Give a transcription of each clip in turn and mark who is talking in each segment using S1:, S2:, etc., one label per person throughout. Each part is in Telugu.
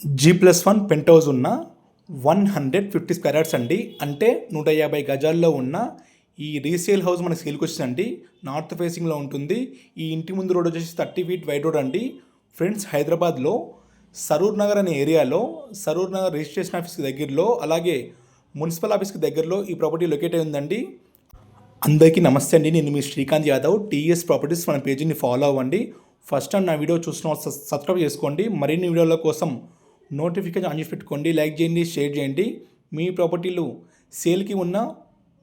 S1: G plus one penthouse ఉన్న one hundred fifty square yards అండి. అంటే నూట యాభై గజాల్లో ఉన్న ఈ రీసేల్ హౌస్ మనకి సేల్కి వచ్చిందండి నార్త్ ఫేసింగ్లో ఉంటుంది. ఈ ఇంటి ముందు రోడ్ వచ్చేసి థర్టీ ఫీట్ వైడ్ రోడ్ అండి. ఫ్రెండ్స్ హైదరాబాద్లో సరూర్ నగర్ అనే ఏరియాలో సరూర్ నగర్ రిజిస్ట్రేషన్ ఆఫీస్కి దగ్గరలో అలాగే మున్సిపల్ ఆఫీస్కి దగ్గరలో ఈ ప్రాపర్టీ లొకేట్ అయి ఉందండి. అందరికీ నమస్తే అండి. నేను మీ శ్రీకాంత్ యాదవ్. టీఎస్ ప్రాపర్టీస్ మన పేజీని ఫాలో అవ్వండి. ఫస్ట్ టైం నా వీడియో చూసిన సబ్స్క్రైబ్ చేసుకోండి. మరిన్ని వీడియోల కోసం నోటిఫికేషన్ ఆన్ చేసి పెట్టుకోండి లైక్ చేయండి షేర్ చేయండి. మీ ప్రాపర్టీలు సేల్కి ఉన్న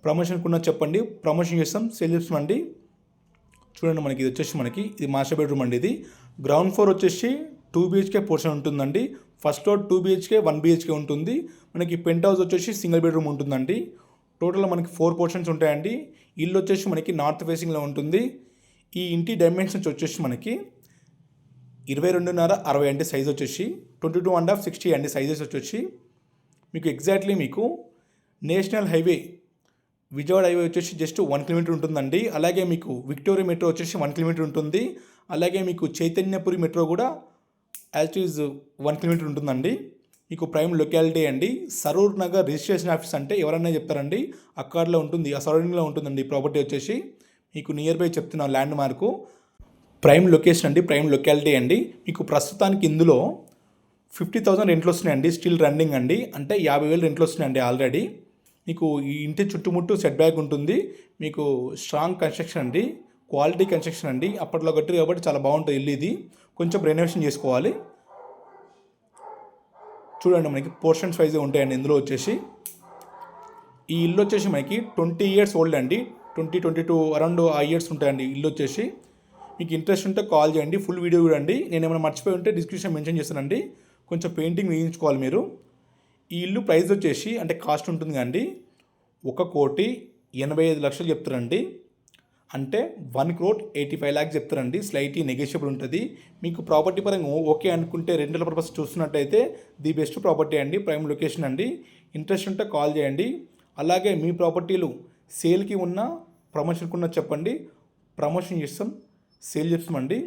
S1: ప్రమోషన్కి ఉన్న చెప్పండి. ప్రమోషన్ చేస్తాం సేల్ చేస్తామండి చూడండి మనకి ఇది వచ్చేసి మనకి ఇది మాస్టర్ బెడ్రూమ్ అండి ఇది. గ్రౌండ్ ఫ్లోర్ వచ్చేసి టూ బిహెచ్కే పోర్షన్ ఉంటుందండి. First floor two BHK one BHK ఉంటుంది. మనకి పెంట్ హౌస్ వచ్చేసి సింగిల్ బెడ్రూమ్ ఉంటుందండి. టోటల్ మనకి ఫోర్ పోర్షన్స్ ఉంటాయండి. ఇల్లు వచ్చేసి మనకి నార్త్ ఫేసింగ్లో ఉంటుంది. ఈ ఇంటి డైమెన్షన్స్ వచ్చేసి మనకి ఇరవై రెండున్నర అరవై అంటే సైజ్ వచ్చేసి twenty two and half sixty అండి సైజెస్ వచ్చేసి మీకు ఎగ్జాక్ట్లీ మీకు నేషనల్ హైవే విజయవాడ హైవే వచ్చేసి జస్ట్ వన్ కిలోమీటర్ ఉంటుందండి. అలాగే మీకు విక్టోరియా మెట్రో వచ్చేసి వన్ కిలోమీటర్ ఉంటుంది. అలాగే మీకు చైతన్యపురి మెట్రో కూడా యాజ్ ఈజ్ వన్ కిలోమీటర్ ఉంటుందండి. మీకు ప్రైమ్ లొకాలిటీ అండి. సరూర్ నగర్ రిజిస్ట్రేషన్ ఆఫీస్ అంటే ఎవరన్నా చెప్తారండి అక్కడలో ఉంటుంది ఆ సరౌండింగ్లో ఉంటుందండి ప్రాపర్టీ వచ్చేసి. మీకు నియర్ బై చెప్తున్నా ల్యాండ్ మార్కు ప్రైమ్ లొకేషన్ అండి ప్రైమ్ లొకాలిటీ అండి. మీకు ప్రస్తుతానికి ఇందులో ఫిఫ్టీ థౌసండ్ రెంట్లు వస్తున్నాయండి స్టిల్ రన్నింగ్ అండి. అంటే యాభై వేలు రెంట్లు వస్తున్నాయండి ఆల్రెడీ. మీకు ఈ ఇంటి చుట్టుముట్టు సెట్ బ్యాక్ ఉంటుంది. మీకు స్ట్రాంగ్ కన్స్ట్రక్షన్ అండి క్వాలిటీ కన్స్ట్రక్షన్ అండి. అప్పట్లో కట్టి కాబట్టి చాలా బాగుంటుంది ఇల్లు ఇది. కొంచెం రెనోవేషన్ చేసుకోవాలి. చూడండి మనకి పోర్షన్స్ వైజ్ ఉంటాయండి ఇందులో వచ్చేసి. ఈ ఇల్లు వచ్చేసి మనకి ట్వంటీ ఇయర్స్ ఓల్డ్ అండి. ట్వంటీ ట్వంటీ టూ అరౌండ్ ఆ ఇయర్స్ ఉంటాయండి ఇల్లు వచ్చేసి. మీకు ఇంట్రెస్ట్ ఉంటే కాల్ చేయండి ఫుల్ వీడియో చూడండి. నేను ఏమైనా మర్చిపోయి ఉంటే డిస్క్రిప్షన్ మెన్షన్ చేస్తానండి. కొంచెం పెయింటింగ్ వేయించుకోవాలి మీరు. ఈ ఇల్లు ప్రైస్ వచ్చేసి అంటే కాస్ట్ ఉంటుంది అండి ఒక కోటి ఎనభై ఐదు లక్షలు చెప్తారండి. అంటే one crore eighty five lakhs చెప్తారండి. స్లైట్లీ నెగోషియబుల్ ఉంటుంది. మీకు ప్రాపర్టీ పరంగా ఓకే అనుకుంటే రెంటల్ పర్పస్ చూస్తున్నట్టయితే ది బెస్ట్ ప్రాపర్టీ అండి ప్రైమ్ లొకేషన్ అండి. ఇంట్రెస్ట్ ఉంటే కాల్ చేయండి. అలాగే మీ ప్రాపర్టీలు సేల్కి ఉన్న ప్రమోషన్కి ఉన్న చెప్పండి. ప్రమోషన్ చేస్తాం. సేల్ చేస్తామండి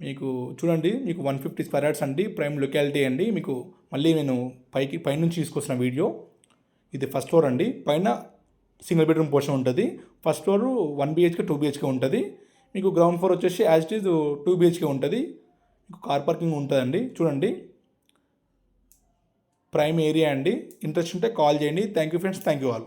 S1: మీకు చూడండి మీకు వన్ ఫిఫ్టీ స్క్వేర్ యార్డ్స్ అండి ప్రైమ్ లొకాలిటీ అండి. మీకు మళ్ళీ నేను పైకి పైనుంచి తీసుకొస్తున్న వీడియో. ఇది ఫస్ట్ ఫ్లోర్ అండి. పైన సింగిల్ బెడ్రూమ్ పోర్షన్ ఉంటుంది. First floor one BHK two BHK ఉంటుంది. మీకు గ్రౌండ్ ఫ్లోర్ వచ్చేసి as it is two BHK ఉంటుంది. మీకు కార్ పార్కింగ్ ఉంటుందండి. చూడండి. ప్రైమ్ ఏరియా అండి. ఇంట్రెస్ట్ ఉంటే కాల్ చేయండి. Thank you friends. Thank you all.